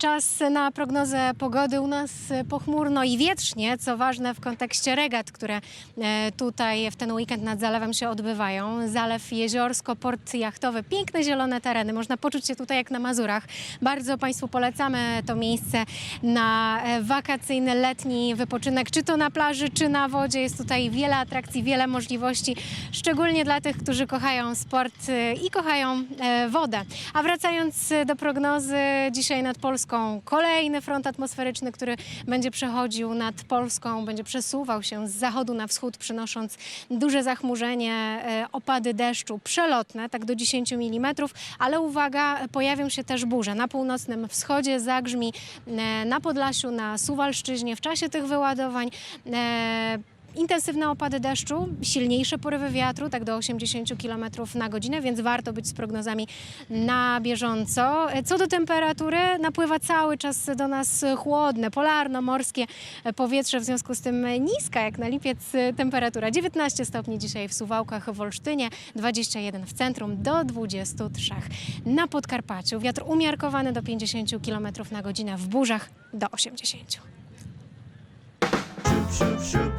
Czas na prognozę pogody u nas pochmurno i wietrznie, co ważne w kontekście regat, które e, tutaj w ten weekend nad zalewem się odbywają. Zalew Jeziorsko, port jachtowy, piękne zielone tereny. Można poczuć się tutaj jak na Mazurach. Bardzo Państwu polecamy to miejsce na e, wakacyjny, letni wypoczynek, czy to na plaży, czy na wodzie. Jest tutaj wiele atrakcji, wiele możliwości, szczególnie dla tych, którzy kochają sport e, i kochają wodę. A wracając do prognozy, dzisiaj nad Polską kolejny front atmosferyczny, który będzie przechodził nad Polską, będzie przesuwał się z zachodu na wschód, przynosząc duże zachmurzenie, e, opady deszczu przelotne, tak do 10 mm, ale uwaga, pojawią się też burze. Na północnym wschodzie zagrzmi, e, na Podlasiu, na Suwalszczyźnie w czasie tych wyładowań. Intensywne opady deszczu, silniejsze porywy wiatru, tak do 80 km na godzinę, więc warto być z prognozami na bieżąco. Co do temperatury, napływa cały czas do nas chłodne, polarno-morskie powietrze, w związku z tym niska jak na lipiec temperatura. 19 stopni dzisiaj w Suwałkach, w Olsztynie, 21 w centrum do 23 na Podkarpaciu. Wiatr umiarkowany do 50 km na godzinę, w burzach do 80. Siup, siup, siup.